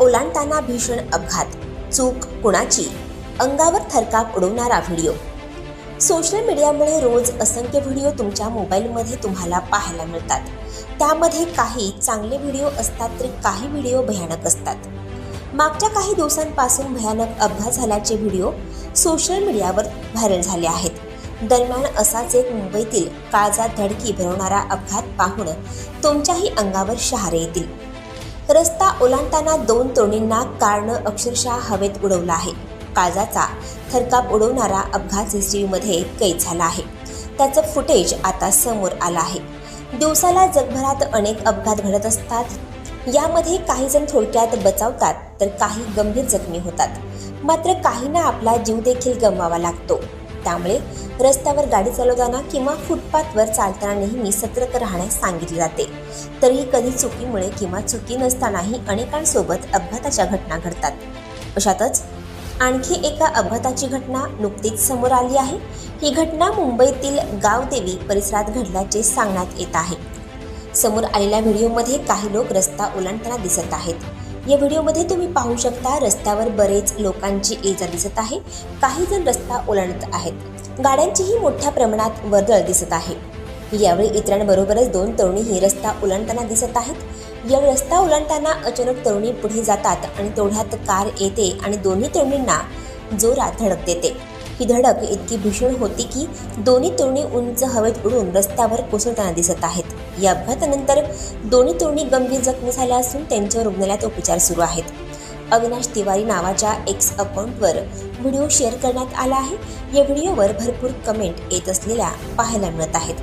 ओलांडताना भीषण अपघात. चूक कुणाची? अंगावर थरकाप उडवणारा व्हिडिओ. सोशल मीडियामुळे रोज असंख्य व्हिडिओ तुमच्या मोबाईलमध्ये तुम्हाला पाहायला मिळतात. त्यामध्ये काही चांगले व्हिडिओ असतात तर काही व्हिडिओ भयानक असतात. मागच्या काही दिवसांपासून भयानक अपघात झाल्याचे व्हिडिओ सोशल मीडियावर व्हायरल झाले आहेत. दरम्यान असाच एक मुंबईतील काळजात धडकी भरवणारा अपघात पाहून तुमच्याही अंगावर शहारे येतील. रस्ता ओलांडताना दोन तरुणींना कारनं अक्षरशः हवेत उडवला आहे. काळजाचा थरकाप उडवणारा अपघात सीसीटीव्हीमध्ये कैद झाला आहे. त्याचं फुटेज आता समोर आलं आहे. दिवसाला जगभरात अनेक अपघात घडत असतात. यामध्ये काही जण थोडक्यात बचावतात तर काही गंभीर जखमी होतात. मात्र काहींना आपला जीव देखील गमवावा लागतो. त्यामुळे रस्त्यावर गाडी चालवताना किंवा फुटपाथवर चालताना नेहमी सतर्क राहण्यास सांगितले जाते. तरीही कधी चुकीमुळे किंवा चुकी नसतानाही अनेकांसोबत अपघाताच्या घटना घडतात. अशातच आणखी एका अपघाताची घटना नुकतीच समोर आली आहे. ही घटना मुंबईतील गावदेवी परिसरात घडल्याचे सांगण्यात येत आहे. समोर आलेल्या व्हिडिओमध्ये काही लोक रस्ता ओलांडताना दिसत आहेत. या व्हिडिओमध्ये तुम्ही पाहू शकता रस्त्यावर बरेच लोकांची ये जा दिसत आहे. काही जण रस्ता ओलांडत आहेत. गाड्यांचीही मोठ्या प्रमाणात वर्दळ दिसत आहे. यावेळी इतरांबरोबरच दोन तरुणीही रस्ता ओलांडताना दिसत आहेत. या रस्ता ओलांडताना अचानक तरुणी पुढे जातात आणि तेवढ्यात कार येते आणि दोन्ही तरुणींना जोरात धडक देते. ही धडक इतकी भीषण होती की दोन्ही तरुणी उंच हवेत उडून रस्त्यावर कोसळताना दिसत आहेत. या अपघातानंतर दोन्ही तरुणी गंभीर जखमी झाल्या असून त्यांच्यावर रुग्णालयात उपचार सुरू आहेत. अविनाश तिवारी नावाच्या एक्स अकाउंटवर व्हिडिओ शेअर करण्यात आला आहे. या व्हिडिओवर भरपूर कमेंट येत असलेल्या पाहायला मिळत आहेत.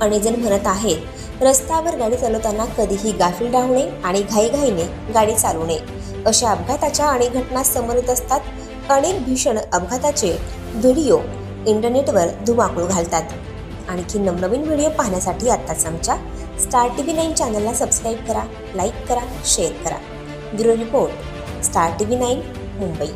अनेकजण म्हणत आहेत रस्त्यावर गाडी चालवताना कधीही गाफील राहू नये आणि घाईघाईने गाडी चालवू नये. अशा अपघाताच्या अनेक घटना समोर येत असतात. अनेक भीषण अपघाताचे व्हिडिओ इंटरनेटवर धुमाकूळ घालतात. आणखी नवनवीन व्हिडिओ पाहण्यासाठी आत्ताच आमच्या स्टार टी व्ही नाईन चॅनलला सबस्क्राईब करा लाईक करा शेअर करा. Bureau report star T V nine Mumbai.